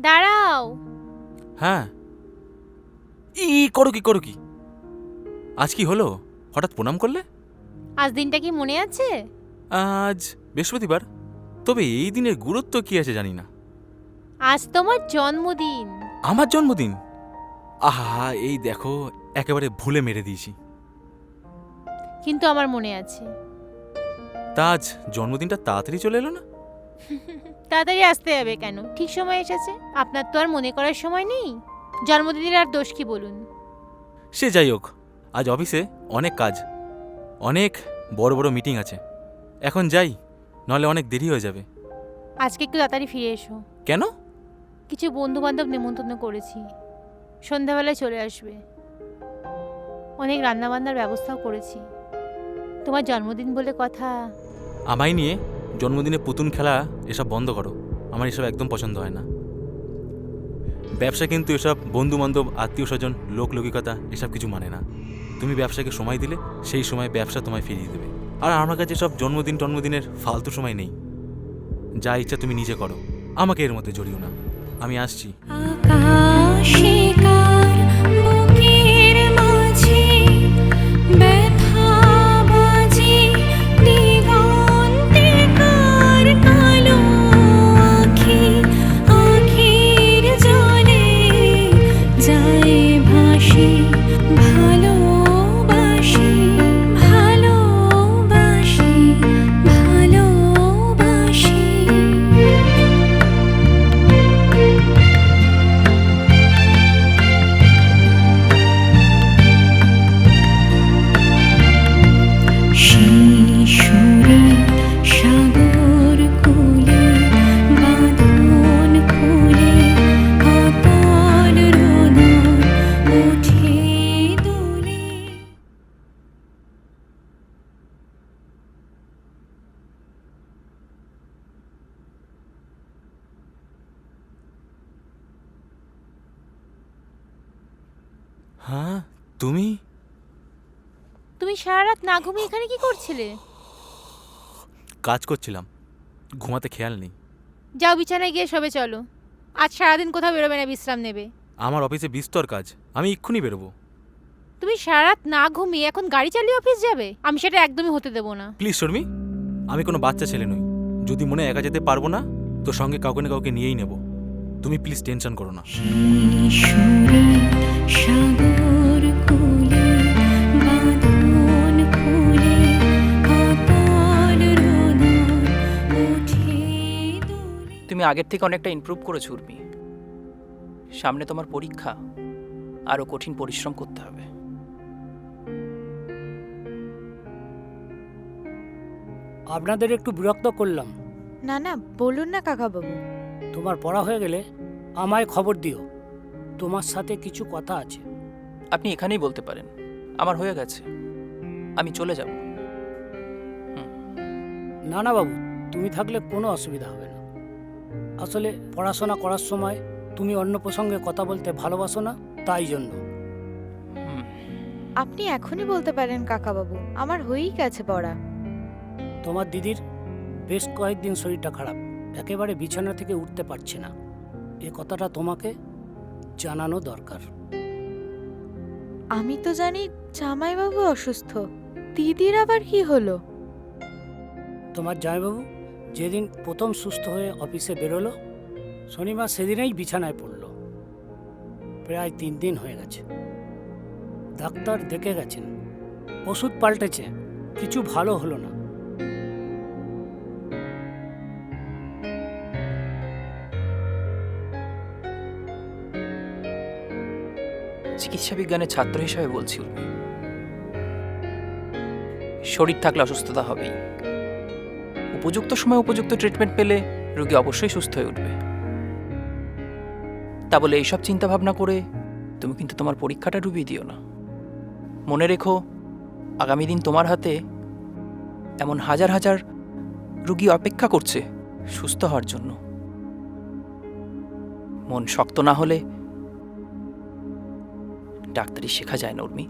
দাঁড়াও। হ্যাঁ। ই করো কি করো কি। আজ কি হলো? হঠাৎ প্রণাম করলে? আজ দিনটা কি মনে আছে? আজ বৃহস্পতিবার। তবে এই দিনের গুরুত্ব কি আছে জানি না। আজ তোমার জন্মদিন। আমার জন্মদিন? আহা এই দেখো একেবারে ভুলে মেরে দিয়েছি। কিন্তু আমার মনে আছে। তা আজ জন্মদিনটা তাড়াতাড়ি চলে এলো না? তাড়াতাড়ি আসতে হবে কেন? ঠিক সময় এসেছে। আপনার তো আর মনে করার সময় নেই। জন্মদিনের আর দোষ কি বলুন? সে যাই হোক আজ অফিসে অনেক কাজ অনেক বড় বড় মিটিং আছে। এখন যাই নাহলে অনেক দেরি হয়ে যাবে। আজকে একটু তাড়াতাড়ি ফিরে এসো। কেন? কিছু বন্ধু বান্ধব নিমন্ত্রণ করেছি। সন্ধ্যাবেলায় চলে আসবে। অনেক রান্নাবান্নার ব্যবস্থাও করেছি। তোমার জন্মদিন বলে কথা। আমায় নিয়ে জন্মদিনে পুতুন খেলা, এসব বন্ধ করো। আমার এসব একদম পছন্দ হয় না। ব্যবসা কিন্তু এসব বন্ধু বান্ধব আত্মীয় স্বজন লোকলৌকিকতা, এসব কিছু মানে না। তুমি ব্যবসাকে সময় দিলে, সেই সময় ব্যবসা তোমায় ফিরিয়ে দেবে। আর আমার কাছে সব জন্মদিন জন্মদিনের ফালতু সময় নেই। যা ইচ্ছা তুমি নিজে করো। আমাকে এর মধ্যে জড়িও না। আমি আসছি। হ্যাঁ তুমি? তুমি সারা রাত না ঘুমিয়ে এখানে কি করছিলে? কাজ করছিলাম। ঘুমাতে খেয়াল নেই। যাও বিছানায় গিয়ে সবে চলো। আজ সারাদিন কোথাও বেরোবে না বিশ্রাম নেবে। আমার অফিসে বিস্তর কাজ। আমি এক্ষুনি বেরোবো। তুমি সারা রাত না ঘুমিয়ে এখন গাড়ি চালিয়ে অফিস যাবে? আমি সেটা একদমই হতে দেবো না। প্লিজ শর্মি আমি কোনো বাচ্চা ছেলে নই। যদি মনে একা যেতে পারব না তো সঙ্গে কাউকে না কাউকে নিয়েই নেব। তুমি প্লিজ টেনশন করো না। তুমি আগের থেকে অনেকটা ইমপ্রুভ করেছ উর্মি। সামনে তোমার পরীক্ষা আরও কঠিন পরিশ্রম করতে হবে। আপনাদের একটু বিরক্ত করলাম। না না বলুন না কাকা কাকাবাবু। তোমার পড়া হয়ে গেলে আমায় খবর দিও। তোমার সাথে কিছু কথা আছে। আপনি এখানেই বলতে পারেন। আমার হয়ে গেছে। আমি চলে যাব। না না বাবু তুমি থাকলে কোনো অসুবিধা হবে না। আসলে পড়াশোনা করার সময় তুমি অন্য প্রসঙ্গে কথা বলতে ভালোবাসো না তাই জন্য। আপনি এখনই বলতে পারেন কাকাবাবু আমার হয়েই গেছে পড়া। তোমার দিদির বেশ কয়েকদিন শরীরটা খারাপ। একেবারে বিছানা থেকে উঠতে পারছে না। এ কথাটা তোমাকে জানানো দরকার। আমি তো জানি জামাইবাবু অসুস্থ। দিদির আবার কি হলো? তোমার জামাইবাবু যেদিন প্রথম সুস্থ হয়ে অফিসে বেরোলো শনিবার সেদিনেই বিছানায় পড়ল। প্রায় তিন দিন হয়ে গেছে। ডাক্তার দেখে গেছেন। ওষুধ পাল্টেছে কিছু ভালো হলো না। চিকিৎসা বিজ্ঞানের ছাত্র হিসাবে বলছি শরীর থাকলে অসুস্থতা হবেই। উপযুক্ত সময় উপযুক্ত ট্রিটমেন্ট পেলে রোগী অবশ্যই সুস্থ হয়ে উঠবে। তা বলে এইসব চিন্তা ভাবনা করে তুমি কিন্তু তোমার পরীক্ষাটা ডুবিয়ে দিও না। মনে রেখো, আগামী দিন তোমার হাতে এমন হাজার হাজার রুগী অপেক্ষা করছে সুস্থ হওয়ার জন্য। মন শক্ত না হলে ডাক্তারি শেখা যায় না উর্মি।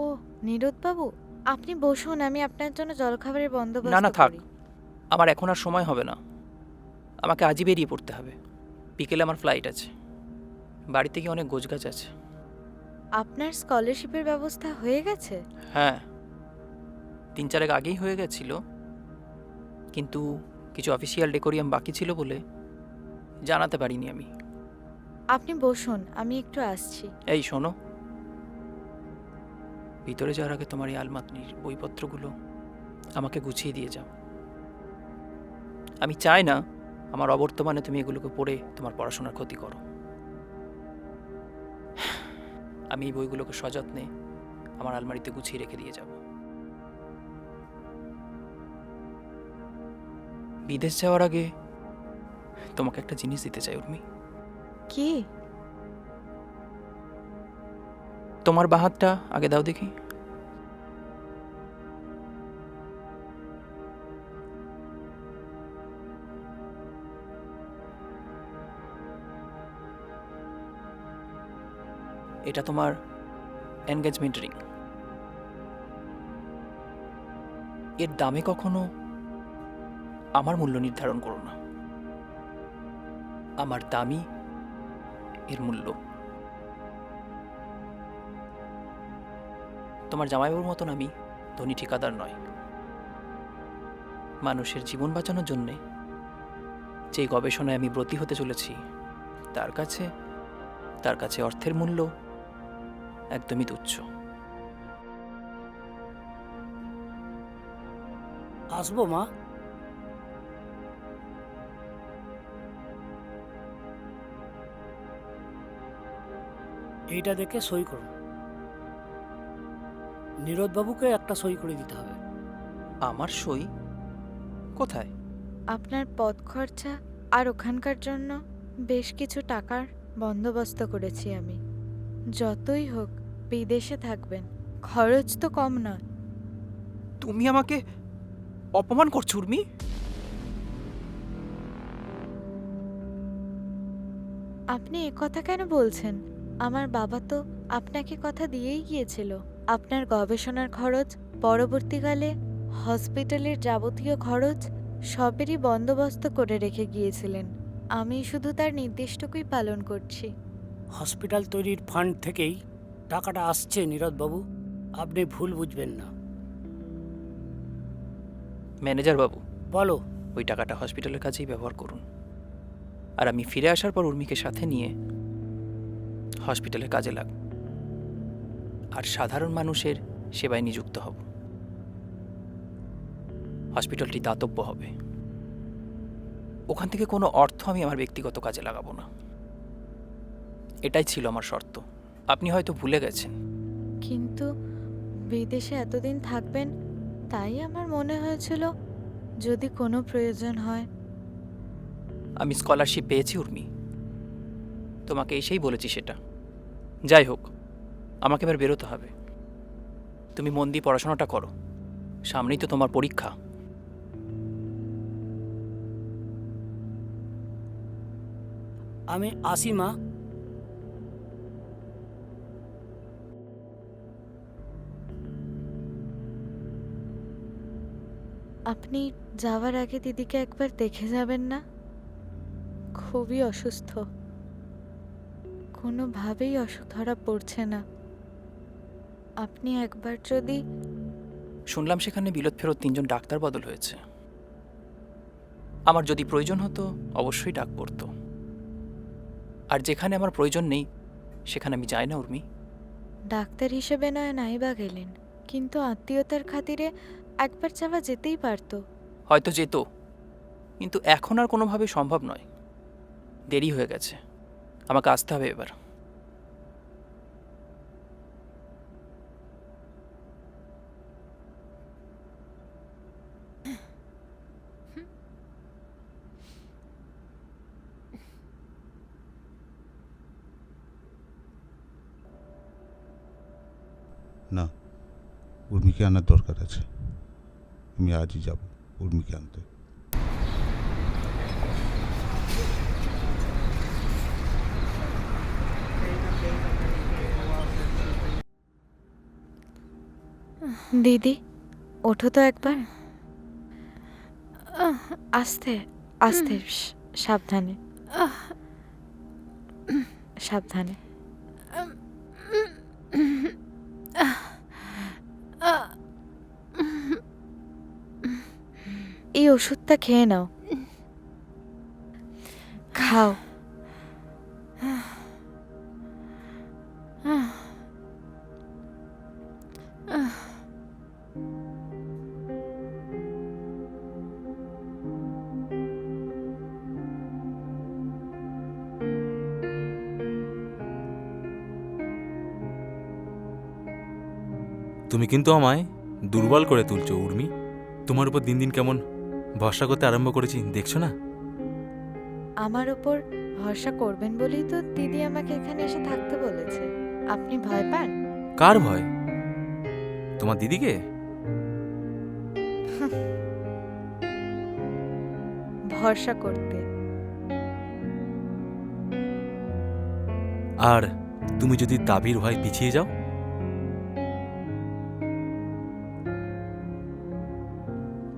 ও নিরুদ আপনি বসুন আমি আপনার জন্য জলখাবারের বন্দোবস্ত না না থাক। আমার এখন আর সময় হবে না। আমাকে আজই বেরিয়ে পড়তে হবে। বিকেলে আমার ফ্লাইট আছে। বাড়িতে গিয়ে অনেক গোছগাছ আছে। আপনার স্কলারশিপের ব্যবস্থা হয়ে গেছে? হ্যাঁ। তিন চারেক আগেই হয়ে গেছিল। কিন্তু কিছু অফিসিয়াল ডেকোরিয়াম বাকি ছিল বলে জানাতে পারিনি আমি। আপনি বসুন আমি একটু আসছি। এই শোনো। ভিতরে যাওয়ার আগে তোমার এই আলমাতনির বইপত্রগুলো আমাকে গুছিয়ে দিয়ে যাও। আমি চাই না আমার অবর্তমানে তুমি এগুলোকে পড়ে তোমার পড়াশোনার ক্ষতি করো। আমি এই বইগুলোকে সযত্নে আমার আলমারিতে গুছিয়ে রেখে দিয়ে যাব। বিদেশ যাওয়ার আগে তোমাকে একটা জিনিস দিতে চাই উর্মি। কি? তোমার বাহাতটা আগে দাও দেখি। এটা তোমার এনগেজমেন্ট রিং এর দামে কখনো আমার মূল্য নির্ধারণ করো না। আমার দামই এর মূল্য। তোমার জামাইবাবুর মতন আমি ধনী ঠিকাদার নয়। মানুষের জীবন বাঁচানোর জন্যে যে গবেষণায় আমি ব্রতী হতে চলেছি, তার কাছে তার কাছে অর্থের মূল্য একদমই তুচ্ছ। আসব মা? এইটা দেখে সই করুন। নীরদবাবুকে একটা সই করে দিতে হবে। আমার সই? কোথায়? আপনার পথ খরচা আর ওখানকার জন্য বেশ কিছু টাকার বন্দোবস্ত করেছি আমি। যতই হোক বিদেশে থাকবেন। খরচ তো কম নয়। তুমি আমাকে অপমান করছ উর্মি? আপনি এ কথা কেন বলছেন? আমার বাবা তো আপনাকে কথা দিয়েই গিয়েছিল। আপনার গবেষণার খরচ পরবর্তীকালে হসপিটালের যাবতীয় খরচ সবেরই বন্দোবস্ত করে রেখে গিয়েছিলেন। আমি শুধু তার নির্দেশটুকুই পালন করছি। হসপিটাল তৈরির ফান্ড থেকেই টাকাটা আসছে নীরদবাবু আপনি ভুল বুঝবেন না। ম্যানেজার বাবু বলো। ওই টাকাটা হসপিটালের কাছেই ব্যবহার করুন। আর আমি ফিরে আসার পর উর্মিকে সাথে নিয়ে হসপিটালের কাজে লাগ আর সাধারণ মানুষের সেবায় নিযুক্ত হব। হসপিটালটি দাতব্য হবে। ওখান থেকে কোনো অর্থ আমি আমার ব্যক্তিগত কাজে লাগাবো না। এটাই ছিল আমার শর্ত। আপনি হয়তো ভুলে গেছেন। কিন্তু বিদেশে এতদিন থাকবেন তাই আমার মনে হয়েছিল যদি কোনো প্রয়োজন হয়। আমি স্কলারশিপ পেয়েছি উর্মি। তোমাকে এসেই বলেছি সেটা। যাই হোক আমাকে এবার বেরোতে হবে। তুমি মন দিয়ে পড়াশোনাটা করো। সামনেই তো তোমার পরীক্ষা। আমি আসি মা যাওয়ার আগে দিদিকে একবার দেখে যাবেন না? খুবই অসুস্থ। কোনোভাবেই অসুখ ধরা পড়ছে না। আপনি একবার যদি শুনলাম সেখানে বিলত ফেরত তিনজন ডাক্তার বদল হয়েছে। আমার যদি প্রয়োজন হতো অবশ্যই ডাক পড়তো। আর যেখানে আমার প্রয়োজন নেই সেখানে আমি যাই না উর্মি। ডাক্তার হিসেবে নয় নাইবা গেলেন। কিন্তু আত্মীয়তার খাতিরে একবার যাওয়া যেতেই পারতো। হয়তো যেত কিন্তু এখন আর কোনোভাবে সম্ভব নয়। দেরি হয়ে গেছে। আমাকে আসতে হবে এবার। না উর্মিকে আনার দরকার আছে। আমি আজই যাব উর্মিকে আনতে। দিদি ওঠো তো একবার। আস্তে আস্তে সাবধানে। সাবধানে। ওষুধটা খেয়ে নাও। খাও। তুমি কিন্তু আমায় দুর্বল করে তুলছো, উর্মি। তোমার উপর দিন দিন কেমন ভরসা করতে আরম্ভ করেছি দেখছ না? আমার ওপর ভরসা করবেন বলেই তো দিদি আমাকে এখানে এসে থাকতে বলেছে। আপনি ভয় পান? কার ভয়? তোমার দিদিকে? ভরসা করতে। আর তুমি যদি দাবির ভয় পিছিয়ে যাও?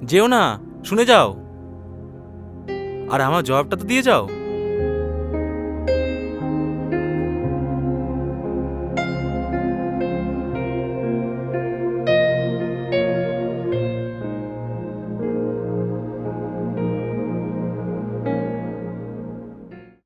যেও না! শুনে যাও। আর আমার জবাবটা তো দিয়ে যাও।